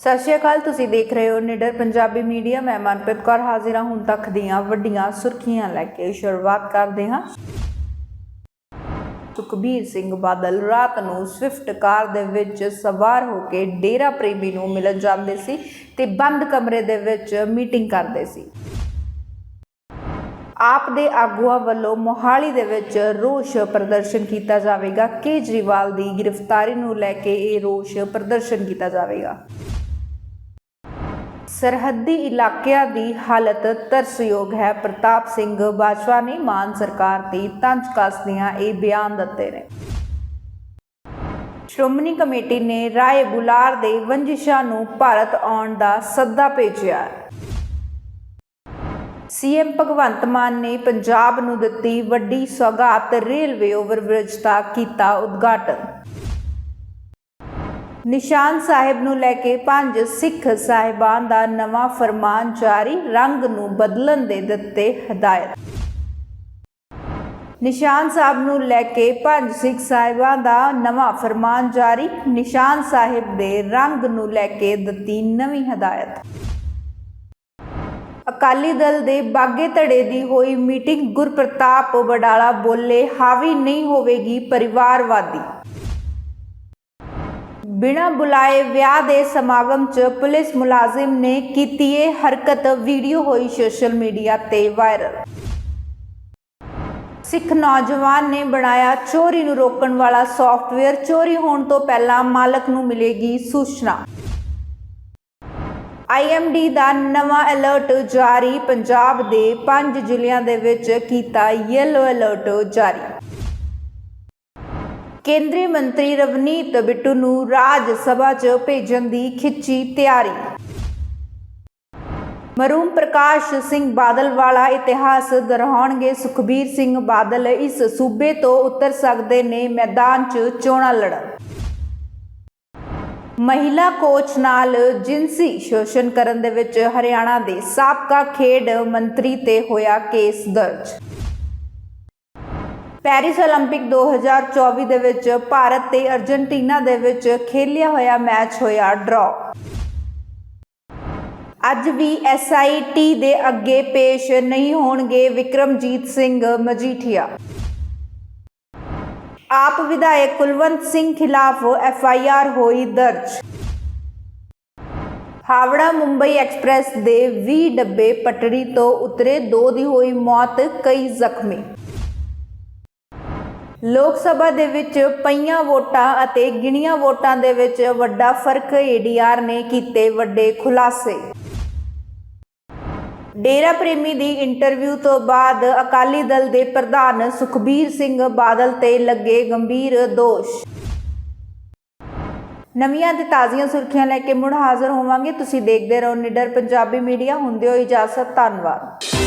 ਸਤਿ ਸ਼੍ਰੀ ਅਕਾਲ, ਤੁਸੀਂ ਦੇਖ ਰਹੇ ਹੋ ਨਿਡਰ ਪੰਜਾਬੀ ਮੀਡੀਆ। ਮੈਂ ਮਨਪ੍ਰੀਤ ਕੌਰ ਹਾਜ਼ਰ ਹਾਂ ਹੁਣ ਤੱਕ ਦੀਆਂ ਵੱਡੀਆਂ ਸੁਰਖੀਆਂ ਲੈ ਕੇ ਸ਼ੁਰੂਆਤ ਕਰਦੇ ਹਾਂ। ਸੁਖਬੀਰ ਸਿੰਘ ਬਾਦਲ ਰਾਤ ਨੂੰ ਸਵਿਫਟ ਕਾਰ ਦੇ ਵਿੱਚ ਸਵਾਰ ਹੋ ਕੇ ਡੇਰਾ ਪ੍ਰੇਮੀ ਨੂੰ ਮਿਲਣ ਜਾਂਦੇ ਸੀ ਤੇ ਬੰਦ ਕਮਰੇ ਦੇ ਵਿੱਚ ਮੀਟਿੰਗ ਕਰਦੇ ਸੀ। ਆਪ ਦੇ ਆਗੂਆਂ ਵੱਲੋਂ ਮੋਹਾਲੀ ਦੇ ਵਿੱਚ ਰੋਸ ਪ੍ਰਦਰਸ਼ਨ ਕੀਤਾ ਜਾਵੇਗਾ। ਕੇਜਰੀਵਾਲ ਦੀ ਗ੍ਰਿਫਤਾਰੀ ਨੂੰ ਲੈ ਕੇ ਇਹ ਰੋਸ ਪ੍ਰਦਰਸ਼ਨ ਕੀਤਾ ਜਾਵੇਗਾ। ਸਰਹੱਦੀ ਇਲਾਕਿਆਂ ਦੀ ਹਾਲਤ ਤਰਸਯੋਗ ਹੈ। ਪ੍ਰਤਾਪ ਸਿੰਘ ਬਾਜਵਾ ਨੇ ਮਾਨ ਸਰਕਾਰ 'ਤੇ ਤੰਜ ਕੱਸਦਿਆਂ ਇਹ ਬਿਆਨ ਦਿੱਤੇ ਨੇ। ਸ਼੍ਰੋਮਣੀ ਕਮੇਟੀ ਨੇ ਰਾਏ ਬੁਲਾਰ ਦੇ ਵੰਜਿਸ਼ਾਂ ਨੂੰ ਭਾਰਤ ਆਉਣ ਦਾ ਸੱਦਾ ਭੇਜਿਆ ਹੈ। ਸੀਐਮ ਭਗਵੰਤ ਮਾਨ ਨੇ ਪੰਜਾਬ ਨੂੰ ਦਿੱਤੀ ਵੱਡੀ ਸੌਗਾਤ ਰੇਲਵੇ ਓਵਰਬ੍ਰਿਜ ਦਾ ਕੀਤਾ ਉਦਘਾਟਨ। ਨਿਸ਼ਾਨ ਸਾਹਿਬ ਨੂੰ ਲੈ ਕੇ ਪੰਜ ਸਿੱਖ ਸਾਹਿਬਾਨ ਦਾ ਨਵਾਂ ਫਰਮਾਨ ਜਾਰੀ, ਰੰਗ ਨੂੰ ਬਦਲਣ ਦੇ ਦਿੱਤੇ ਹਦਾਇਤ। ਨਿਸ਼ਾਨ ਸਾਹਿਬ ਨੂੰ ਲੈ ਕੇ ਪੰਜ ਸਿੱਖ ਸਾਹਿਬਾਂ ਦਾ ਨਵਾਂ ਫਰਮਾਨ ਜਾਰੀ, ਨਿਸ਼ਾਨ ਸਾਹਿਬ ਦੇ ਰੰਗ ਨੂੰ ਲੈ ਕੇ ਦਿੱਤੀ ਨਵੀਂ ਹਦਾਇਤ। ਅਕਾਲੀ ਦਲ ਦੇ ਬਾਗੇ ਧੜੇ ਦੀ ਹੋਈ ਮੀਟਿੰਗ ਗੁਰਪ੍ਰਤਾਪ ਵਡਾਲਾ ਬੋਲੇ, ਹਾਵੀ ਨਹੀਂ ਹੋਵੇਗੀ ਪਰਿਵਾਰਵਾਦੀ। ਬਿਨਾਂ ਬੁਲਾਏ ਵਿਆਹ ਦੇ ਸਮਾਗਮ 'ਚ ਪੁਲਿਸ ਮੁਲਾਜ਼ਮ ਨੇ ਕੀਤੀ ਇਹ ਹਰਕਤ, ਵੀਡੀਓ ਹੋਈ ਸੋਸ਼ਲ ਮੀਡੀਆ ਤੇ ਵਾਇਰਲ। ਸਿੱਖ ਨੌਜਵਾਨ ਨੇ ਬਣਾਇਆ ਚੋਰੀ ਨੂੰ ਰੋਕਣ ਵਾਲਾ ਸੌਫਟਵੇਅਰ ਚੋਰੀ ਹੋਣ ਤੋਂ ਪਹਿਲਾਂ ਮਾਲਕ ਨੂੰ ਮਿਲੇਗੀ ਸੂਚਨਾ। ਆਈਐਮਡੀ ਦਾ ਨਵਾਂ ਅਲਰਟ ਜਾਰੀ, ਪੰਜਾਬ ਦੇ 5 ਜ਼ਿਲ੍ਹਿਆਂ ਦੇ ਵਿੱਚ ਕੀਤਾ ਯੈਲੋ ਅਲਰਟ ਜਾਰੀ। ਕੇਂਦਰੀ ਮੰਤਰੀ ਰਵਨੀਤ ਬਿੱਟੂ ਨੂੰ ਰਾਜ ਸਭਾ 'ਚ ਭੇਜਣ ਦੀ ਖਿੱਚੀ ਤਿਆਰੀ। ਮਰੂਮ ਪ੍ਰਕਾਸ਼ ਸਿੰਘ ਬਾਦਲ ਵਾਲਾ ਇਤਿਹਾਸ ਦੁਹਰਾਉਣਗੇ। ਸੁਖਬੀਰ ਸਿੰਘ ਬਾਦਲ ਇਸ ਸੂਬੇ ਤੋਂ ਉਤਰ ਸਕਦੇ ਨੇ, ਮੈਦਾਨ 'ਚ ਚੋਣਾਂ ਲੜਨ। ਮਹਿਲਾ ਕੋਚ ਨਾਲ ਜਿੰਸੀ ਸ਼ੋਸ਼ਣ ਕਰਨ ਦੇ ਵਿੱਚ ਹਰਿਆਣਾ ਦੇ ਸਾਬਕਾ ਖੇਡ ਮੰਤਰੀ ਤੇ ਹੋਇਆ ਕੇਸ ਦਰਜ। ਪੈਰਿਸ 올림픽 2024 ਦੇ ਵਿੱਚ ਭਾਰਤ ਤੇ ਅਰਜਨਟੀਨਾ ਦੇ ਵਿੱਚ ਖੇਲਿਆ ਹੋਇਆ ਮੈਚ ਹੋਇਆ ਡਰਾ। ਅੱਜ ਵੀ ਐਸਆਈਟੀ ਦੇ ਅੱਗੇ ਪੇਸ਼ ਨਹੀਂ ਹੋਣਗੇ ਵਿਕਰਮਜੀਤ ਸਿੰਘ ਮਜੀਠੀਆ। ਆਪ ਵਿਧਾਇਕ ਕੁਲਵੰਤ ਸਿੰਘ ਖਿਲਾਫ ਐਫਆਈਆਰ ਹੋਈ ਦਰਜ। ਹਾਵੜਾ ਮੁੰਬਈ ਐਕਸਪ੍ਰੈਸ ਦੇ 20 ਡੱਬੇ ਪਟੜੀ ਤੋਂ ਉਤਰੇ ਦੋ ਦੀ ਹੋਈ ਮੌਤ, ਕਈ ਜ਼ਖਮੀ। ਲੋਕ ਸਭਾ ਦੇ ਵਿੱਚ ਪਈਆਂ ਵੋਟਾਂ ਅਤੇ ਗਿਣੀਆਂ ਵੋਟਾਂ ਦੇ ਵਿੱਚ ਵੱਡਾ ਫ਼ਰਕ ਏਡੀਆਰ ਨੇ ਕੀਤੇ ਵੱਡੇ ਖੁਲਾਸੇ। ਡੇਰਾ ਪ੍ਰੇਮੀ ਦੀ ਇੰਟਰਵਿਊ ਤੋਂ ਬਾਅਦ ਅਕਾਲੀ ਦਲ ਦੇ ਪ੍ਰਧਾਨ ਸੁਖਬੀਰ ਸਿੰਘ ਬਾਦਲ ਤੇ ਲੱਗੇ ਗੰਭੀਰ ਦੋਸ਼। ਨਵੀਆਂ ਤੇ ਤਾਜ਼ੀਆਂ ਸੁਰਖੀਆਂ ਲੈ ਕੇ ਮੁੜ ਹਾਜ਼ਰ ਹੋਵਾਂਗੇ। ਤੁਸੀਂ ਦੇਖਦੇ ਰਹੋ ਨਿਡਰ ਪੰਜਾਬੀ ਮੀਡੀਆ। ਹੁੰਦੇ ਹੋ ਇਜਾਜ਼ਤ, ਧੰਨਵਾਦ।